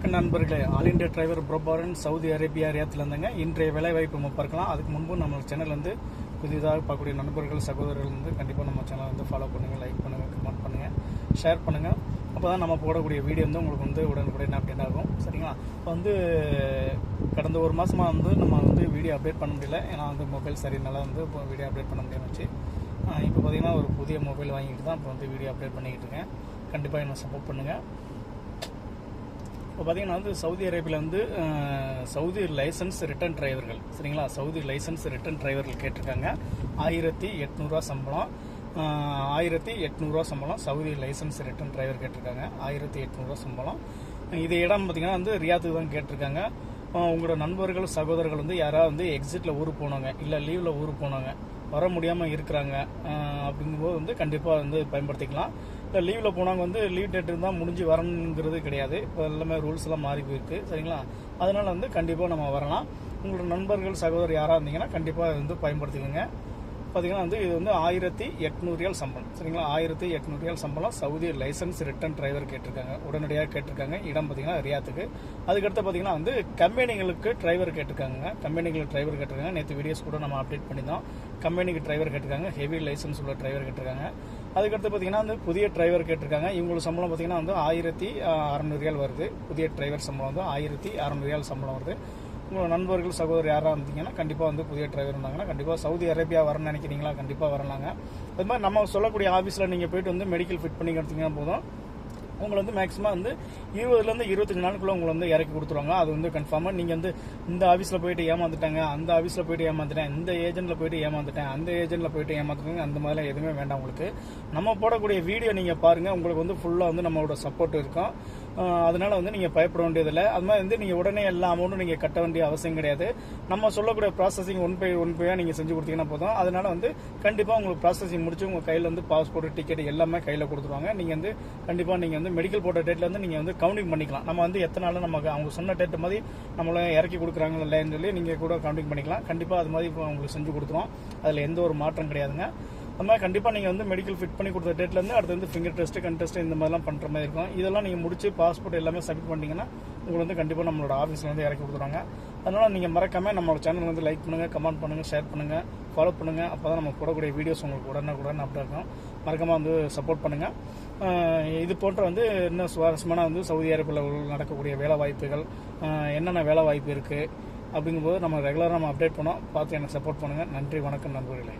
வணக்கம் நண்பர்களே. All India driver புரோபாரன் சவுதி அரேபியா ரியாத்தில் இருந்தாங்க இன்றைய வேலைவாய்ப்பு நம்ம பார்க்கலாம். அதுக்கு முன்பு நம்ம சேனல் வந்து புதிதாக பார்க்கக்கூடிய நண்பர்கள் சகோதரர்கள் வந்து கண்டிப்பாக நம்ம சேனலை வந்து ஃபாலோ பண்ணுங்கள் லைக் பண்ணுங்கள் கமெண்ட் பண்ணுங்கள் ஷேர் பண்ணுங்கள் அப்போ தான் நம்ம போடக்கூடிய வீடியோ வந்து உங்களுக்கு வந்து உடனுக்குடன் அப்டேட் ஆகும். சரிங்களா? இப்போ வந்து கடந்த ஒரு மாதமாக வந்து நம்ம வந்து வீடியோ அப்டேட் பண்ண முடியல. ஏன்னா வந்து மொபைல் சரியினால வந்து இப்போ வீடியோ அப்டேட் பண்ண முடியாம வச்சு இப்போ பார்த்தீங்கன்னா ஒரு புதிய மொபைல் வாங்கிட்டு தான் இப்போ வந்து வீடியோ அப்டேட் பண்ணிக்கிட்டு இருக்கேன். கண்டிப்பாக என்ன சப்போர்ட் பண்ணுங்கள் இப்போ பார்த்தீங்கன்னா வந்து சவுதி அரேபியில் வந்து சவுதி லைசன்ஸ் ரிட்டர்ன் டிரைவர்கள். சரிங்களா? சவுதி லைசன்ஸ் ரிட்டர்ன் டிரைவர்கள் கேட்டிருக்காங்க. ஆயிரத்தி எட்நூறுரூவா சம்பளம். ஆயிரத்தி எட்நூறுரூவா சம்பளம் சவுதி லைசன்ஸ் ரிட்டர்ன் டிரைவர் கேட்டிருக்காங்க. ஆயிரத்தி எட்நூறுரூவா சம்பளம். இது இடம் பார்த்தீங்கன்னா வந்து ரியாத்துக்கு தான் கேட்டிருக்காங்க. உங்களோட நண்பர்கள் சகோதரர்கள் வந்து யாராவது வந்து எக்ஸிட்டில் ஊருக்கு போனாங்க இல்லை லீவில் ஊருக்கு போனாங்க வர முடியாமல் இருக்கிறாங்க அப்படிங்கும்போது வந்து கண்டிப்பாக வந்து பயன்படுத்திக்கலாம். இல்லை லீவில் போனவங்க வந்து லீவ் டேட் இருந்தால் முடிஞ்சு வரணுங்கிறது கிடையாது. இப்போ எல்லாமே ரூல்ஸ் எல்லாம் மாறி போயிருக்கு. சரிங்களா? அதனால வந்து கண்டிப்பாக நம்ம வரலாம். உங்களோட நண்பர்கள் சகோதரர் யாராக இருந்தீங்கன்னா கண்டிப்பாக வந்து பயன்படுத்திக்கோங்க. பார்த்தீங்கன்னா வந்து இது வந்து ஆயிரத்தி எட்நூறியால் சம்பளம். சரிங்களா? ஆயிரத்தி எட்நூறியால் சம்பளம். சவுதி லைசன்ஸ் ரிட்டர்ன் டிரைவர் கேட்டிருக்காங்க. உடனடியாக கேட்டிருக்காங்க. இடம் பார்த்தீங்கன்னா ரியாத்துக்கு. அதுக்கடுத்து பார்த்தீங்கன்னா வந்து கம்பெனிகளுக்கு டிரைவர் கேட்டிருக்காங்க. கம்பெனிகளுக்கு டிரைவர் கேட்டிருக்காங்க. நேற்று வீடியோஸ் கூட நம்ம அப்டேட் பண்ணியிருந்தோம். கம்பெனிக்கு டிரைவர் கேட்டிருக்காங்க. ஹெவி லைசன்ஸ் உள்ள டிரைவர் கேட்டிருக்காங்க. அதுக்கடுத்து பார்த்தீங்கன்னா வந்து புதிய டிரைவர் கேட்டிருக்காங்க. இவங்களுக்கு சம்பளம் பார்த்தீங்கன்னா வந்து ஆயிரத்தி அறநூறியால் வருது. புதிய டிரைவர் சம்பளம் வந்து ஆயிரத்தி அறநூறியால் சம்பளம் வருது. உங்களோட நண்பர்கள் சகோதரர் யாராக இருந்தீங்கன்னா கண்டிப்பாக வந்து புதிய டிரைவர் இருந்தாங்கன்னா கண்டிப்பாக சவுதி அரேபியா வரணும்னு நினைக்கிறீங்களா? கண்டிப்பாக வரலாங்க. அது மாதிரி நம்ம சொல்லக்கூடிய ஆஃபீஸில் நீங்கள் போயிட்டு வந்து மெடிக்கல் ஃபிட் பண்ணி எடுத்தீங்கன்னா போதும். உங்களை வந்து மேக்ஸிமம் வந்து இருபதுலேருந்து இருபத்தஞ்சு நாளுக்குள்ளே உங்களை வந்து இறக்கி கொடுத்துருவாங்க. அது வந்து கன்ஃபார்மாக நீங்கள் வந்து இந்த ஆஃபீஸில் போயிட்டு ஏமாந்துட்டாங்க அந்த ஆஃபீஸில் போயிட்டு ஏமாந்துட்டேன் இந்த ஏஜென்ட்டில் போயிட்டு ஏமாந்துட்டேன் அந்த ஏஜென்ட்டில் போயிட்டு ஏமாந்துட்டாங்க அந்த மாதிரிலாம் எதுவுமே வேண்டாம் உங்களுக்கு. நம்ம போடக்கூடிய வீடியோ நீங்கள் பாருங்கள் உங்களுக்கு வந்து ஃபுல்லாக வந்து நம்மளோட சப்போர்ட் இருக்கும். அதனால வந்து நீங்கள் பயப்பட வேண்டியதில்லை. அது மாதிரி வந்து நீங்கள் உடனே எல்லா அமௌண்ட்டும் நீங்கள் கட்ட வேண்டிய அவசியம் கிடையாது. நம்ம சொல்லக்கூடிய ப்ராசஸிங் ஒன் பை ஒன் பையாக நீங்கள் செஞ்சு கொடுத்தீங்கன்னா போதும். அதனால வந்து கண்டிப்பாக உங்களுக்கு ப்ராசஸிங் முடிச்சு உங்கள் கையில் வந்து பாஸ்போர்ட் டிக்கெட் எல்லாமே கையில் கொடுத்துருவாங்க. நீங்கள் வந்து கண்டிப்பாக நீங்கள் வந்து மெடிக்கல் போட்ட டேட்டில் வந்து நீங்கள் வந்து கவுண்டிங் பண்ணிக்கலாம். நம்ம வந்து எத்தனை நாள் நமக்கு அவங்க சொன்ன டேட் மாதிரி நம்மளை இறக்கி கொடுக்குறாங்க இல்லைன்னு சொல்லி நீங்கள் கூட கவுண்டிங் பண்ணிக்கலாம். கண்டிப்பாக அது மாதிரி இப்போ உங்களுக்கு செஞ்சு கொடுத்துருவோம். அதில் எந்த ஒரு மாற்றம் கிடையாதுங்க. அது மாதிரி கண்டிப்பாக நீங்கள் வந்து மெடிக்கல் ஃபிட் பண்ணி கொடுத்த டேட்லேருந்து அடுத்து வந்து ஃபிங்கர் டெஸ்ட் கண் டெஸ்ட்டு இந்த மாதிரிலாம் பண்ணுற மாதிரி இருக்கும். இதெல்லாம் நீங்கள் முடிச்சு பாஸ்போர்ட் எல்லாமே சப்மிட் பண்ணிங்கன்னா உங்களுக்கு வந்து கண்டிப்பாக நம்மளோட ஆஃபீஸில் வந்து இறக்கி கொடுத்துருவாங்க. அதனால் நீங்கள் மறக்காமல் நம்மளோட சேனல் வந்து லைக் பண்ணுங்கள் கமெண்ட் பண்ணுங்கள் ஷேர் பண்ணுங்கள் ஃபாலோ பண்ணுங்கள் அப்போ தான் நம்ம போடக்கூடிய வீடியோஸ் உங்களுக்கு உடனே உடனே அப்டேட் இருக்கும் மறக்காமல் வந்து சப்போர்ட் பண்ணுங்கள் இது போன்ற வந்து இன்னும் சுவாரஸ்யமான வந்து சவுதி அரேபியாவில் நடக்கக்கூடிய வேலை வாய்ப்புகள் என்னென்ன வேலை வாய்ப்பு இருக்குது அப்படிங்கும்போது நம்ம ரெகுலராக நம்ம அப்டேட் பண்ணோம் பார்த்து எனக்கு சப்போர்ட் பண்ணுங்கள் நன்றி வணக்கம் நண்பர்களே.